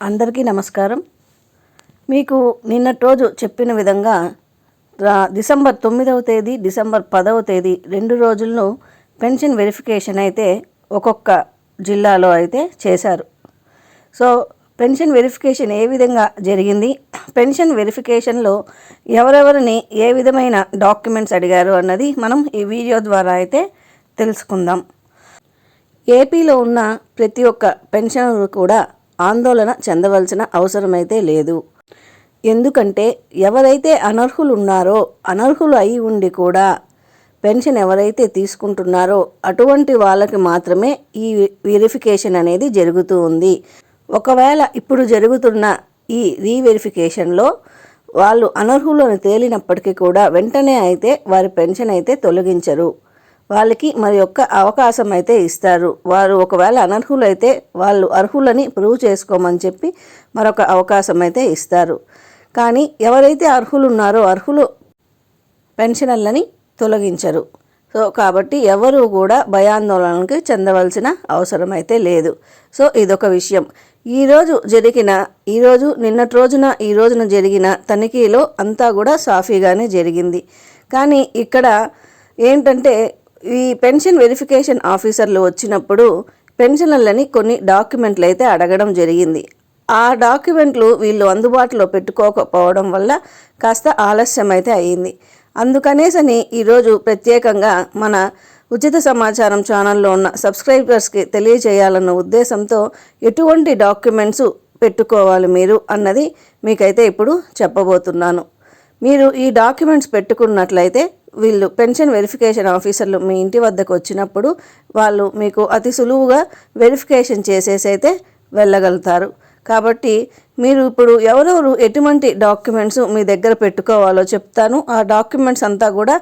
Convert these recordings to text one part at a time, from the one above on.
అందరికీ నమస్కారం. మీకు నిన్నటి రోజు చెప్పిన విధంగా డిసెంబర్ తొమ్మిదవ తేదీ డిసెంబర్ పదవ తేదీ రెండు రోజుల్లో పెన్షన్ వెరిఫికేషన్ అయితే ఒక్కొక్క జిల్లాలో అయితే చేశారు. సో పెన్షన్ వెరిఫికేషన్ ఏ విధంగా జరిగింది? పెన్షన్ వెరిఫికేషన్లో ఎవరెవరిని ఏ విధమైన డాక్యుమెంట్స్ అడిగారు అన్నది మనం ఈ వీడియో ద్వారా అయితే తెలుసుకుందాం. ఏపీలో ఉన్న ప్రతి ఒక్క పెన్షనర్ కూడా ఆందోళన చెందవలసిన అవసరమైతే లేదు. ఎందుకంటే ఎవరైతే అనర్హులు ఉన్నారో అనర్హులు అయి ఉండి కూడా పెన్షన్ ఎవరైతే తీసుకుంటున్నారో అటువంటి వాళ్ళకి మాత్రమే ఈ వెరిఫికేషన్ అనేది జరుగుతూ ఉంది. ఒకవేళ ఇప్పుడు జరుగుతున్న ఈ రీవెరిఫికేషన్లో వాళ్ళు అనర్హులను తేలినప్పటికీ కూడా వెంటనే అయితే వారి పెన్షన్ అయితే తొలగించరు. వాళ్ళకి మరి యొక్క అవకాశం అయితే ఇస్తారు. వారు ఒకవేళ అనర్హులైతే వాళ్ళు అర్హులని ప్రూవ్ చేసుకోమని చెప్పి మరొక అవకాశం అయితే ఇస్తారు. కానీ ఎవరైతే అర్హులు ఉన్నారో అర్హులు పెన్షనర్లని తొలగించరు. సో కాబట్టి ఎవరు కూడా భయాందోళనకి చెందవలసిన అవసరం అయితే లేదు. సో ఇదొక విషయం. ఈరోజు జరిగిన ఈరోజు నిన్నటి రోజున ఈ రోజున జరిగిన తనిఖీలో అంతా కూడా సాఫీగానే జరిగింది. కానీ ఇక్కడ ఏంటంటే ఈ పెన్షన్ వెరిఫికేషన్ ఆఫీసర్లు వచ్చినప్పుడు పెన్షనర్లని కొన్ని డాక్యుమెంట్లు అయితే అడగడం జరిగింది. ఆ డాక్యుమెంట్లు వీళ్ళు అందుబాటులో పెట్టుకోకపోవడం వల్ల కాస్త ఆలస్యం అయితే అయ్యింది. అందుకనేసని ఈరోజు ప్రత్యేకంగా మన ఉచిత సమాచారం ఛానల్లో ఉన్న సబ్స్క్రైబర్స్కి తెలియజేయాలన్న ఉద్దేశంతో ఎటువంటి డాక్యుమెంట్స్ పెట్టుకోవాలి మీరు అన్నది మీకైతే ఇప్పుడు చెప్పబోతున్నాను. మీరు ఈ డాక్యుమెంట్స్ పెట్టుకున్నట్లయితే వీళ్ళు పెన్షన్ వెరిఫికేషన్ ఆఫీసర్లు మీ ఇంటి వద్దకు వచ్చినప్పుడు వాళ్ళు మీకు అతి సులువుగా వెరిఫికేషన్ చేసేసి అయితే వెళ్ళగలుగుతారు. కాబట్టి మీరు ఇప్పుడు ఎవరెవరు ఎటువంటి డాక్యుమెంట్స్ మీ దగ్గర పెట్టుకోవాలో చెప్తాను. ఆ డాక్యుమెంట్స్ అంతా కూడా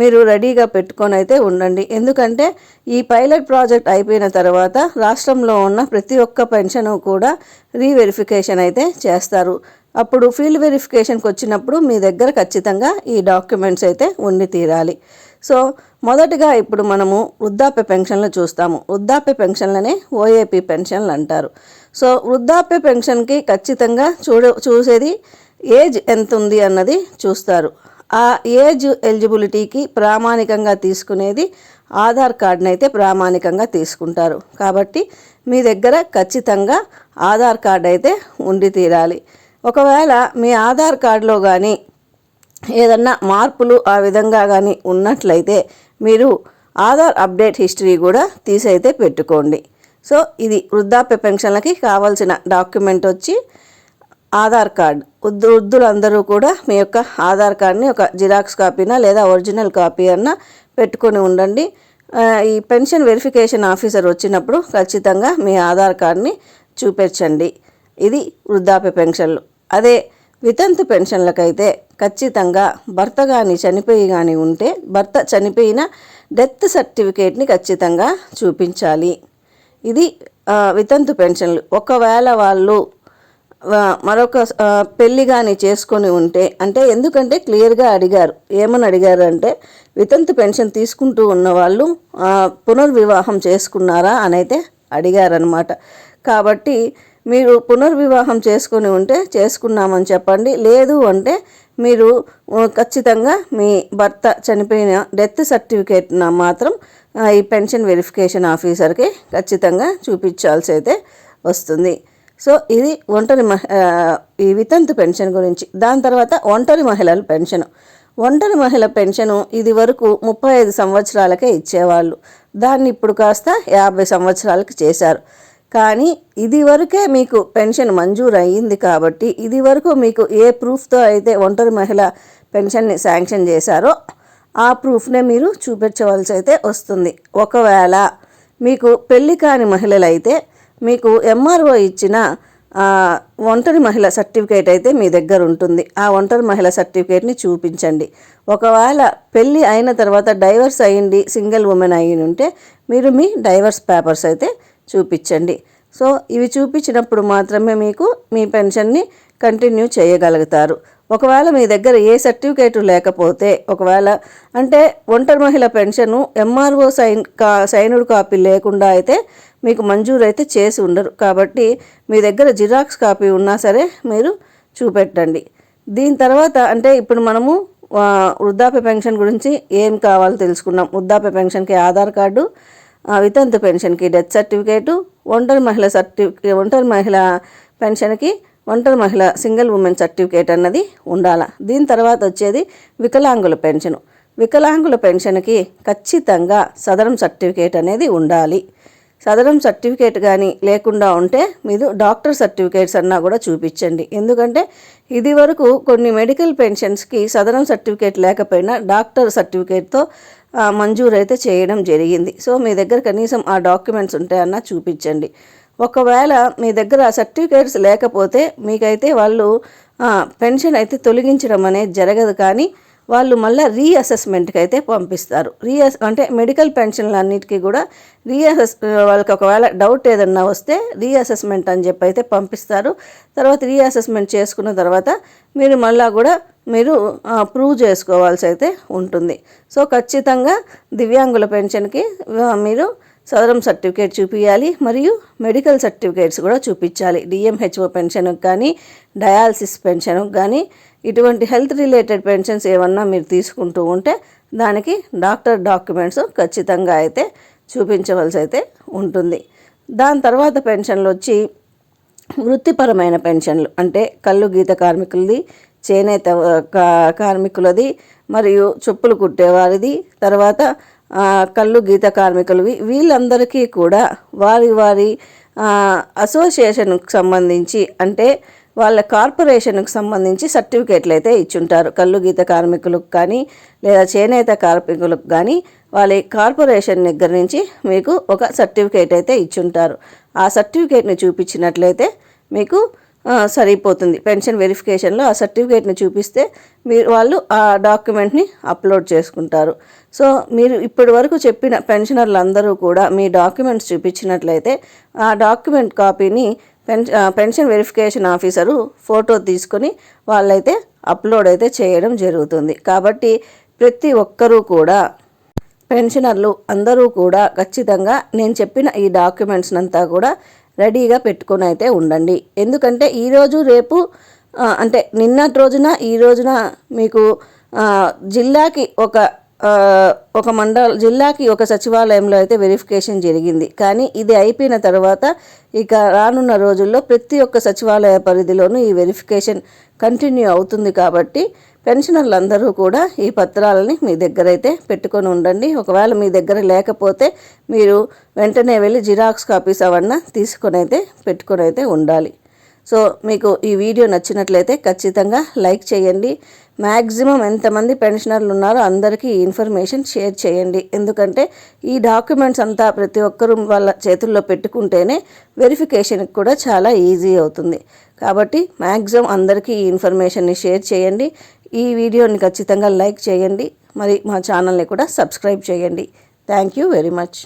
మీరు రెడీగా పెట్టుకొని అయితే ఉండండి. ఎందుకంటే ఈ పైలట్ ప్రాజెక్ట్ అయిపోయిన తర్వాత రాష్ట్రంలో ఉన్న ప్రతి ఒక్క పెన్షన్ కూడా రీవెరిఫికేషన్ అయితే చేస్తారు. అప్పుడు ఫీల్డ్ వెరిఫికేషన్కి వచ్చినప్పుడు మీ దగ్గర ఖచ్చితంగా ఈ డాక్యుమెంట్స్ అయితే ఉండి తీరాలి. సో మొదటగా ఇప్పుడు మనము వృద్ధాప్య పెన్షన్లు చూస్తాము. వృద్ధాప్య పెన్షన్లనే ఓఏపీ పెన్షన్లు అంటారు. సో వృద్ధాప్య పెన్షన్కి ఖచ్చితంగా చూడ చూసేది ఏజ్ ఎంత ఉంది అన్నది చూస్తారు. ఆ ఏజ్ ఎలిజిబిలిటీకి ప్రామాణికంగా తీసుకునేది ఆధార్ కార్డుని అయితే ప్రామాణికంగా తీసుకుంటారు. కాబట్టి మీ దగ్గర ఖచ్చితంగా ఆధార్ కార్డు అయితే ఉండి తీరాలి. ఒకవేళ మీ ఆధార్ కార్డులో కానీ ఏదన్నా మార్పులు ఆ విధంగా కానీ ఉన్నట్లయితే మీరు ఆధార్ అప్డేట్ హిస్టరీ కూడా తీసైతే పెట్టుకోండి. సో ఇది వృద్ధాప్య పెన్షన్లకి కావాల్సిన డాక్యుమెంట్ వచ్చి ఆధార్ కార్డ్. వృద్ధు వృద్ధులందరూ కూడా మీ యొక్క ఆధార్ కార్డ్ని ఒక జిరాక్స్ కాపీనా లేదా ఒరిజినల్ కాపీ అన్న పెట్టుకొని ఉండండి. ఈ పెన్షన్ వెరిఫికేషన్ ఆఫీసర్ వచ్చినప్పుడు ఖచ్చితంగా మీ ఆధార్ కార్డ్ని చూపించండి ఇది వృద్ధాప్య పెన్షన్లు. అదే వితంతు పెన్షన్లకైతే ఖచ్చితంగా భర్త కానీ చనిపోయి కానీ ఉంటే భర్త చనిపోయిన డెత్ సర్టిఫికేట్ని ఖచ్చితంగా చూపించాలి. ఇది వితంతు పెన్షన్లు. ఒకవేళ వాళ్ళు మరొక పెళ్ళి పెళ్ళి కానీ చేసుకొని ఉంటే అంటే ఎందుకంటే క్లియర్గా అడిగారు. ఏమని అడిగారు అంటే వితంతు పెన్షన్ తీసుకుంటూ ఉన్న వాళ్ళు పునర్వివాహం చేసుకున్నారా అని అయితే అడిగారనమాట కాబట్టి మీరు పునర్వివాహం చేసుకుని ఉంటే చేసుకున్నామని చెప్పండి. లేదు అంటే మీరు ఖచ్చితంగా మీ భర్త చనిపోయిన డెత్ సర్టిఫికేట్ మాత్రం ఈ పెన్షన్ వెరిఫికేషన్ ఆఫీసర్కి ఖచ్చితంగా చూపించాల్సి అయితే వస్తుంది. సో ఇది ఒంటరి మహ ఈ వితంతు పెన్షన్ గురించి. దాని తర్వాత ఒంటరి మహిళల పెన్షన్. ఒంటరి మహిళ పెన్షను ఇది వరకు ముప్పై ఐదు సంవత్సరాలకే ఇచ్చేవాళ్ళు. దాన్ని ఇప్పుడు కాస్త యాభై సంవత్సరాలకి చేశారు. కానీ ఇది వరకే మీకు పెన్షన్ మంజూరు అయ్యింది కాబట్టి ఇది వరకు మీకు ఏ ప్రూఫ్తో అయితే ఒంటరి మహిళ పెన్షన్ని శాంక్షన్ చేశారో ఆ ప్రూఫ్నే మీరు చూపించవలసి అయితే వస్తుంది. ఒకవేళ మీకు పెళ్ళి కాని మహిళలైతే మీకు ఎంఆర్ఓ ఇచ్చిన ఒంటరి మహిళ సర్టిఫికేట్ అయితే మీ దగ్గర ఉంటుంది. ఆ ఒంటరి మహిళ సర్టిఫికేట్ని చూపించండి. ఒకవేళ పెళ్ళి అయిన తర్వాత డైవర్స్ అయ్యింది సింగిల్ ఉమెన్ అయ్యి ఉంటే మీరు మీ డైవర్స్ పేపర్స్ అయితే చూపించండి. సో ఇవి చూపించినప్పుడు మాత్రమే మీకు మీ పెన్షన్ని కంటిన్యూ చేయగలుగుతారు. ఒకవేళ మీ దగ్గర ఏ సర్టిఫికేటు లేకపోతే ఒకవేళ అంటే ఒంటరి మహిళ పెన్షను ఎంఆర్ఓ సైన్ కా సైనుడు కాపీ లేకుండా అయితే మీకు మంజూరు అయితే చేసి ఉండరు. కాబట్టి మీ దగ్గర జిరాక్స్ కాపీ ఉన్నా సరే మీరు చూపెట్టండి. దీని తర్వాత అంటే ఇప్పుడు మనము వృద్ధాప్య పెన్షన్ గురించి ఏం కావాలో తెలుసుకున్నాం. వృద్ధాప్య పెన్షన్కి ఆధార్ కార్డు వితంతు పెన్షన్కి డెత్ సర్టిఫికేటు ఒంటరి మహిళ సర్టిఫికే ఒంటరి మహిళ పెన్షన్కి ఒంటరి మహిళ సింగిల్ ఉమెన్ సర్టిఫికేట్ అన్నది ఉండాలి. దీని తర్వాత వచ్చేది వికలాంగుల పెన్షను. వికలాంగుల పెన్షన్కి ఖచ్చితంగా సదరం సర్టిఫికేట్ అనేది ఉండాలి. సదరం సర్టిఫికేట్ కానీ లేకుండా ఉంటే మీరు డాక్టర్ సర్టిఫికేట్స్ అన్నా కూడా చూపించండి. ఎందుకంటే ఇది వరకు కొన్ని మెడికల్ పెన్షన్స్కి సదరం సర్టిఫికేట్ లేకపోయినా డాక్టర్ సర్టిఫికేట్తో మంజూరు అయితే చేయడం జరిగింది. సో మీ దగ్గర కనీసం ఆ డాక్యుమెంట్స్ ఉంటాయన్నా చూపించండి. ఒకవేళ మీ దగ్గర ఆ సర్టిఫికేట్స్ లేకపోతే మీకైతే వాళ్ళు పెన్షన్ అయితే తొలగించడం అనేది జరగదు కానీ వాళ్ళు మళ్ళీ రీఅసెస్మెంట్కి అయితే పంపిస్తారు. రీఅస్ అంటే మెడికల్ పెన్షన్లు అన్నిటికీ కూడా రీఅసెస్ వాళ్ళకి ఒకవేళ డౌట్ ఏదన్నా వస్తే రీఅసెస్మెంట్ అని చెప్పి అయితే పంపిస్తారు. తర్వాత రీఅసెస్మెంట్ చేసుకున్న తర్వాత మీరు మళ్ళా కూడా మీరు ప్రూవ్ చేసుకోవాల్సి అయితే ఉంటుంది. సో ఖచ్చితంగా దివ్యాంగుల పెన్షన్కి మీరు సదరం సర్టిఫికేట్ చూపించాలి మరియు మెడికల్ సర్టిఫికేట్స్ కూడా చూపించాలి. డిఎంహెచ్ఓ పెన్షన్కి కానీ డయాలసిస్ పెన్షన్కి కానీ ఇటువంటి హెల్త్ రిలేటెడ్ పెన్షన్స్ ఏమన్నా మీరు తీసుకుంటూ ఉంటే దానికి డాక్టర్ డాక్యుమెంట్స్ ఖచ్చితంగా అయితే చూపించవలసి అయితే ఉంటుంది. దాని తర్వాత పెన్షన్లు వచ్చి వృత్తిపరమైన పెన్షన్లు అంటే కళ్ళు గీత కార్మికులది చేనేత కా- కార్మికులది మరియు చెప్పులు కుట్టేవారిది తర్వాత కళ్ళు గీత కార్మికులవి. వీళ్ళందరికీ కూడా వారి వారి అసోసియేషన్కు అసోసియేషన్కి సంబంధించి అంటే వాళ్ళ కార్పొరేషన్కి సంబంధించి సర్టిఫికేట్లు అయితే ఇచ్చుంటారు. కళ్ళు గీత కార్మికులకు కానీ లేదా చేనేత కార్మికులకు కానీ వాళ్ళ కార్పొరేషన్ దగ్గర నుంచి మీకు ఒక సర్టిఫికేట్ అయితే ఇచ్చుంటారు. ఆ సర్టిఫికేట్ని చూపించినట్లయితే మీకు సరిపోతుంది. పెన్షన్ వెరిఫికేషన్లో ఆ సర్టిఫికేట్ని చూపిస్తే మీరు వాళ్ళు ఆ డాక్యుమెంట్ని అప్లోడ్ చేసుకుంటారు. సో మీరు ఇప్పటి వరకు చెప్పిన పెన్షనర్లు అందరూ కూడా మీ డాక్యుమెంట్స్ చూపించినట్లయితే ఆ డాక్యుమెంట్ కాపీని pen pension verification officer photo తీసుకొని వాళ్ళైతే అప్లోడ్ అయితే చేయడం జరుగుతుంది. కాబట్టి ప్రతి ఒక్కరూ కూడా పెన్షనర్లు అందరూ కూడా ఖచ్చితంగా నేను చెప్పిన ఈ డాక్యుమెంట్స్ అంతా కూడా రెడీగా పెట్టుకొని అయితే ఉండండి. ఎందుకంటే ఈరోజు రేపు అంటే నిన్నటి రోజున ఈ రోజున మీకు జిల్లాకి ఒక ఒక మండల జిల్లాకి ఒక సచివాలయంలో అయితే వెరిఫికేషన్ జరిగింది. కానీ ఇది అయిపోయిన తర్వాత ఇక రానున్న రోజుల్లో ప్రతి ఒక్క సచివాలయ పరిధిలోనూ ఈ వెరిఫికేషన్ కంటిన్యూ అవుతుంది కాబట్టి పెన్షనర్లు అందరూ కూడా ఈ పత్రాలని మీ దగ్గర అయితే పెట్టుకొని ఉండండి. ఒకవేళ మీ దగ్గర లేకపోతే మీరు వెంటనే వెళ్ళి జిరాక్స్ కాపీస్ అవన్నీ తీసుకొని అయితే పెట్టుకొని అయితే ఉండాలి. సో మీకు ఈ వీడియో నచ్చినట్లయితే ఖచ్చితంగా లైక్ చేయండి. మ్యాక్సిమం ఎంతమంది పెన్షనర్లు ఉన్నారో అందరికీ ఈ ఇన్ఫర్మేషన్ షేర్ చేయండి. ఎందుకంటే ఈ డాక్యుమెంట్స్ అంతా ప్రతి ఒక్కరు వాళ్ళ చేతుల్లో పెట్టుకుంటేనే వెరిఫికేషన్కి కూడా చాలా ఈజీ అవుతుంది. కాబట్టి మ్యాక్సిమం అందరికీ ఈ ఇన్ఫర్మేషన్ని షేర్ చేయండి. ఈ వీడియోని ఖచ్చితంగా లైక్ చేయండి. మరి మా ఛానల్ని కూడా సబ్స్క్రైబ్ చేయండి. Thank you very much